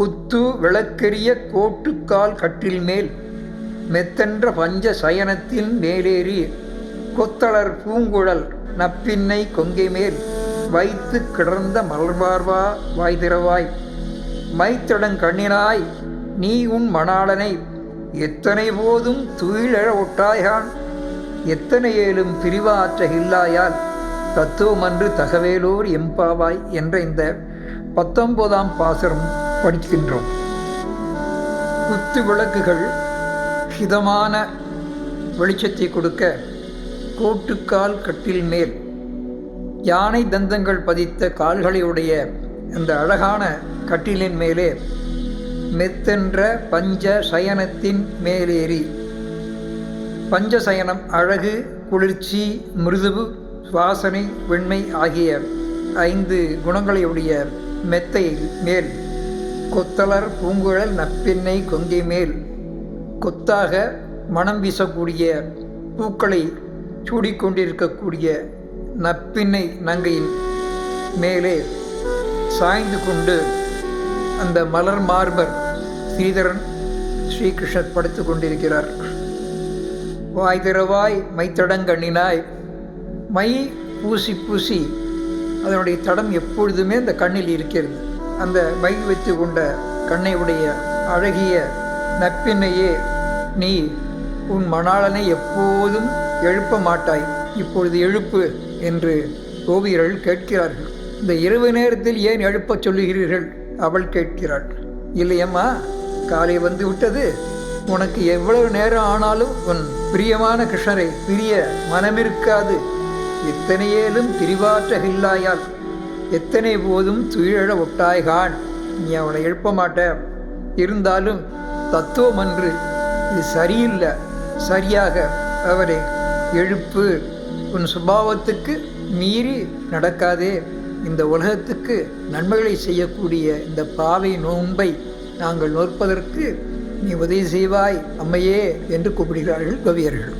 குத்து விளக்கெரிய கோட்டுக்கால் கட்டில் மேல் மெத்தென்ற பஞ்ச சயனத்தின் மேலேறி கொத்தளர் பூங்குழல் நப்பின்னை கொங்கை மேல் வைத்து கிடந்த மலர்பார்வா வாய்திரவாய் மைத்தடங் கண்ணினாய் நீ உன் மணாளனை எத்தனை போதும் துயிலழ ஒட்டாயான் எத்தனை ஏலும் பிரிவாற்ற இல்லாயால் தத்துவமன்று தகவேலோர் எம்பாவாய் என்ற இந்த பத்தொன்பதாம் பாசுரம் படிக்கின்றோம் குத்து விளக்குகள் ஹிதமான வெளிச்சத்தை கொடுக்க கோட்டுக்கால் கட்டில் மேல் யானை தந்தங்கள் பதித்த கால்களையுடைய அந்த அழகான கட்டிலின் மேலே மெத்தென்ற பஞ்ச சயனத்தின் மேலேறி. பஞ்சசயனம் அழகு குளிர்ச்சி மிருதுவு சுவாசனை வெண்மை ஆகிய ஐந்து குணங்களையுடைய மெத்தை மேல் கொத்தலர் பூங்குழல் நப்பெண்ணை கொங்கை மேல் கொத்தாக மனம் வீசக்கூடிய பூக்களை சூடிக்கொண்டிருக்கக்கூடிய நப்பின்னை நங்கையின் மேலே சாய்ந்து கொண்டு அந்த மலர் மார்பர் ஸ்ரீதரன் ஸ்ரீகிருஷ்ணர் படுத்து கொண்டிருக்கிறார். வாய் திறவாய் மைத்தடங்கண்ணினாய் மை பூசி பூசி அதனுடைய தடம் எப்பொழுதுமே அந்த கண்ணில் இருக்கிறது. அந்த மை வைத்து கொண்ட கண்ணை உடைய அழகிய நப்பினையே நீ உன் மணாளனை எப்போதும் எழுப்ப மாட்டாய். இப்பொழுது எழுப்பு என்று கோபியர்கள் கேட்கிறார்கள். இந்த இரவு நேரத்தில் ஏன் எழுப்பச் சொல்லுகிறீர்கள்? அவள் கேட்கிறாள். இல்லையம்மா காலை வந்து விட்டது. உனக்கு எவ்வளவு நேரம் ஆனாலும் உன் பிரியமான கிருஷ்ணரை பிரிய மனமிருக்காது. எத்தனையேலும் பிரிவாற்றகில்லாயால் எத்தனை போதும் துயிழ ஒட்டாய்கான்? நீ அவனை எழுப்ப மாட்ட இருந்தாலும் தத்துவம் அன்று இது சரியில்லை. சரியாக அவரை எழுப்பு. உன் சுபாவத்துக்கு மீறி நடக்காதே. இந்த உலகத்துக்கு நன்மைகளை செய்யக்கூடிய இந்த பாவை நோன்பை நாங்கள் நோற்பதற்கு நீ உதவி செய்வாய். அம்மையே என்று கூப்பிடுகிறார்கள் கவியர்கள்.